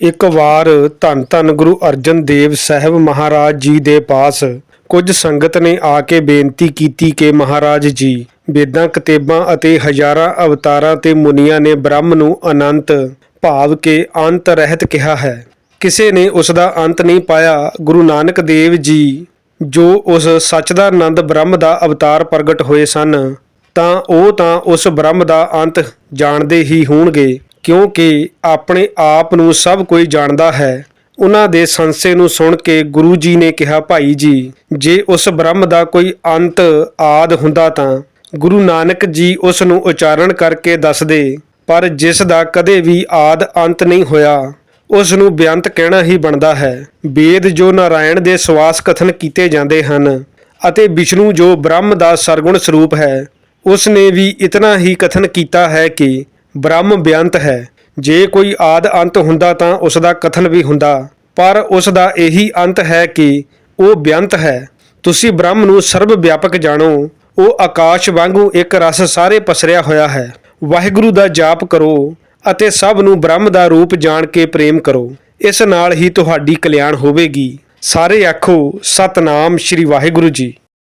ਇੱਕ ਵਾਰ ਧੰਨ ਧੰਨ ਗੁਰੂ ਅਰਜਨ ਦੇਵ ਸਾਹਿਬ ਮਹਾਰਾਜ ਜੀ ਦੇ ਪਾਸ ਕੁਝ ਸੰਗਤ ਨੇ ਆ ਕੇ ਬੇਨਤੀ ਕੀਤੀ ਕਿ ਮਹਾਰਾਜ ਜੀ, ਵੇਦਾਂ, ਕਤੇਬਾਂ ਅਤੇ ਹਜ਼ਾਰਾਂ ਅਵਤਾਰਾਂ ਤੇ ਮੁਨੀਆਂ ਨੇ ਬ੍ਰਹਮ ਨੂੰ ਅਨੰਤ ਭਾਵ ਕੇ ਅੰਤ ਰਹਿਤ ਕਿਹਾ ਹੈ। ਕਿਸੇ ਨੇ ਉਸ ਦਾ ਅੰਤ ਨਹੀਂ ਪਾਇਆ। ਗੁਰੂ ਨਾਨਕ ਦੇਵ ਜੀ ਜੋ ਉਸ ਸੱਚ ਦਾ ਆਨੰਦ ਬ੍ਰਹਮ ਦਾ ਅਵਤਾਰ ਪ੍ਰਗਟ ਹੋਏ ਸਨ, ਤਾਂ ਉਹ ਤਾਂ ਉਸ ਬ੍ਰਹਮ ਦਾ ਅੰਤ ਜਾਣਦੇ ਹੀ ਹੋਣਗੇ। ਕਿਉਂਕਿ ਆਪਣੇ ਆਪ ਨੂੰ ਸਭ ਕੋਈ ਜਾਣਦਾ ਹੈ। ਉਹਨਾਂ ਦੇ ਸੰਸੇ ਨੂੰ ਸੁਣ ਕੇ ਗੁਰੂ ਜੀ ਨੇ ਕਿਹਾ, ਭਾਈ ਜੀ, ਜੇ ਉਸ ਬ੍ਰਹਮ ਦਾ ਕੋਈ ਅੰਤ ਆਦ ਹੁੰਦਾ ਤਾਂ ਗੁਰੂ ਨਾਨਕ ਜੀ ਉਸ ਨੂੰ ਉਚਾਰਨ ਕਰਕੇ ਦੱਸਦੇ ਪਰ ਜਿਸ ਦਾ ਕਦੇ ਵੀ ਆਦ ਅੰਤ ਨਹੀਂ ਹੋਇਆ, ਉਸ ਨੂੰ ਬੇਅੰਤ ਕਹਿਣਾ ਹੀ ਬਣਦਾ ਹੈ। ਵੇਦ ਜੋ ਨਾਰਾਇਣ ਦੇ ਸਵਾਸ ਕਥਨ ਕੀਤੇ ਜਾਂਦੇ ਹਨ ਅਤੇ ਵਿਸ਼ਨੂੰ ਜੋ ਬ੍ਰਹਮ ਦਾ ਸਰਗੁਣ ਸਰੂਪ ਹੈ, ਉਸ ਨੇ ਵੀ ਇਤਨਾ ਹੀ ਕਥਨ ਕੀਤਾ ਹੈ ਕਿ ਬ੍ਰਹਮ ਬੇਅੰਤ ਹੈ। ਜੇ ਕੋਈ ਆਦ ਅੰਤ ਹੁੰਦਾ ਤਾਂ ਉਸ ਦਾ ਕਥਨ ਵੀ ਹੁੰਦਾ। ਪਰ ਉਸ ਦਾ ਇਹੀ ਅੰਤ ਹੈ ਕਿ ਉਹ ਬੇਅੰਤ ਹੈ। ਤੁਸੀਂ ਬ੍ਰਹਮ ਨੂੰ ਸਰਬ ਵਿਆਪਕ ਜਾਣੋ। ਉਹ ਆਕਾਸ਼ ਵਾਂਗੂ ਇੱਕ ਰਸ ਸਾਰੇ ਪਸਰਿਆ ਹੋਇਆ ਹੈ। ਵਾਹਿਗੁਰੂ ਦਾ ਜਾਪ ਕਰੋ ਅਤੇ ਸਭ ਨੂੰ ਬ੍ਰਹਮ ਦਾ ਰੂਪ ਜਾਣ ਕੇ ਪ੍ਰੇਮ ਕਰੋ। ਇਸ ਨਾਲ ਹੀ ਤੁਹਾਡੀ ਕਲਿਆਣ ਹੋਵੇਗੀ। ਸਾਰੇ ਆਖੋ, ਸਤਨਾਮ ਸ੍ਰੀ ਵਾਹਿਗੁਰੂ ਜੀ।